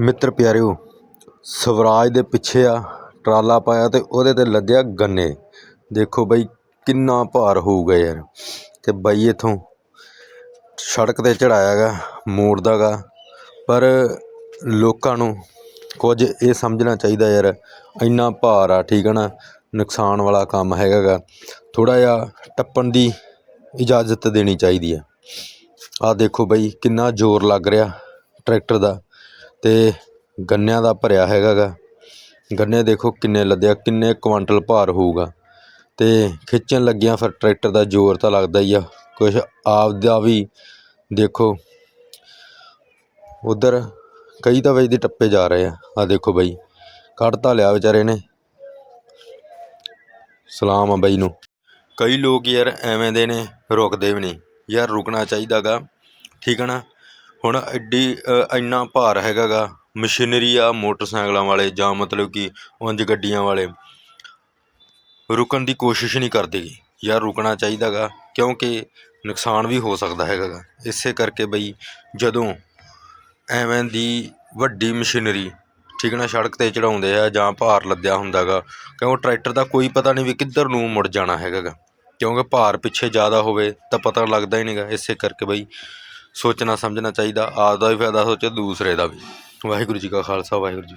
ਮਿੱਤਰ ਪਿਆਰਿਓ, ਸਵਰਾਜ ਦੇ ਪਿੱਛੇ ਆ ਟਰਾਲਾ ਪਾਇਆ ਤੇ ਉਹਦੇ ਤੇ ਲੱਦਿਆ ਗੰਨੇ। ਦੇਖੋ ਬਈ ਕਿੰਨਾ ਭਾਰ ਹੋਊਗਾ ਯਾਰ। ਤੇ ਬਾਈ ਇਥੋਂ ਸੜਕ ਤੇ ਚੜਾਇਆ ਗਾ, ਮੋੜਦਾ ਗਾ। ਪਰ ਲੋਕਾਂ ਨੂੰ ਕੁਝ ਇਹ ਸਮਝਣਾ ਚਾਹੀਦਾ ਯਾਰ, ਇੰਨਾ ਭਾਰ ਆ, ਠੀਕ ਹੈ ਨਾ? ਨੁਕਸਾਨ ਵਾਲਾ ਕੰਮ ਹੈਗਾ ਗਾ। ਥੋੜਾ ਜਿਹਾ ਟੱਪਣ ਦੀ ਇਜਾਜ਼ਤ ਦੇਣੀ ਚਾਹੀਦੀ ਆ। ਆ ਦੇਖੋ ਬਈ ਕਿੰਨਾ ਜ਼ੋਰ ਲੱਗ ਰਿਹਾ ਟਰੈਕਟਰ ਦਾ। ਤੇ ਗੰਨਿਆਂ ਦਾ ਭਰਿਆ ਹੈਗਾ ਗਾ ਗੰਨੇ ਦੇਖੋ ਕਿੰਨੇ ਲੱਦੇ ਆ ਕਿੰਨੇ ਕੁਆਂਟਲ ਭਾਰ ਹੋਊਗਾ। ਅਤੇ ਖਿੱਚਣ ਲੱਗਿਆਂ ਫਿਰ ਟਰੈਕਟਰ ਦਾ ਜ਼ੋਰ ਤਾਂ ਲੱਗਦਾ ਹੀ ਆ। ਕੁਛ ਆਪਦਾ ਵੀ ਦੇਖੋ, ਉੱਧਰ ਕਈ ਤਾਂ ਵਜੇ ਦੇ ਟੱਪੇ ਜਾ ਰਹੇ ਆ। ਆ ਦੇਖੋ ਬਾਈ, ਕੱਢ ਤਾਂ ਲਿਆ ਵਿਚਾਰੇ ਨੇ। ਸਲਾਮ ਆ ਬਾਈ ਨੂੰ। ਕਈ ਲੋਕ ਯਾਰ ਐਵੇਂ ਦੇ ਨੇ, ਰੁਕਦੇ ਵੀ ਨਹੀਂ। ਯਾਰ ਰੁਕਣਾ ਚਾਹੀਦਾ ਗਾ ਠੀਕ ਹੈ ਨਾ? ਹੁਣ ਐਡੀ ਇੰਨਾ ਭਾਰ ਹੈਗਾ ਗਾ ਮਸ਼ੀਨਰੀ ਆ, ਮੋਟਰਸਾਈਕਲਾਂ ਵਾਲੇ ਜਾਂ ਮਤਲਬ ਕਿ ਉਂਝ ਗੱਡੀਆਂ ਵਾਲੇ। ਰੁਕਣ ਦੀ ਕੋਸ਼ਿਸ਼ ਨਹੀਂ ਕਰਦੇ ਗੇ। ਯਾਰ ਰੁਕਣਾ ਚਾਹੀਦਾ ਗਾ ਕਿਉਂਕਿ ਨੁਕਸਾਨ ਵੀ ਹੋ ਸਕਦਾ ਹੈਗਾ ਗਾ ਇਸੇ ਕਰਕੇ ਬਈ ਜਦੋਂ ਐਵੇਂ ਦੀ ਵੱਡੀ ਮਸ਼ੀਨਰੀ, ਠੀਕ ਨਾ, ਸੜਕ ਤੇ ਚੜਾਉਂਦੇ ਆ ਜਾਂ ਭਾਰ ਲੱਦਿਆ ਹੁੰਦਾ ਗਾ ਕਿਉਂ ਟਰੈਕਟਰ ਦਾ ਕੋਈ ਪਤਾ ਨਹੀਂ ਵੀ ਕਿੱਧਰ ਨੂੰ ਮੁੜ ਜਾਣਾ ਹੈਗਾ ਗਾ ਕਿਉਂਕਿ ਭਾਰ ਪਿੱਛੇ ਜ਼ਿਆਦਾ ਹੋਵੇ ਤਾਂ ਪਤਾ ਲੱਗਦਾ ਹੀ ਨਹੀਂਗਾ। ਇਸੇ ਕਰਕੇ ਬਈ ਸੋਚਣਾ ਸਮਝਣਾ ਚਾਹੀਦਾ ਆਪਦਾ ਵੀ ਫਾਇਦਾ ਸੋਚੋ, ਦੂਸਰੇ ਦਾ ਵੀ। ਵਾਹਿਗੁਰੂ ਜੀ ਕਾ ਖਾਲਸਾ, ਵਾਹਿਗੁਰੂ ਜੀ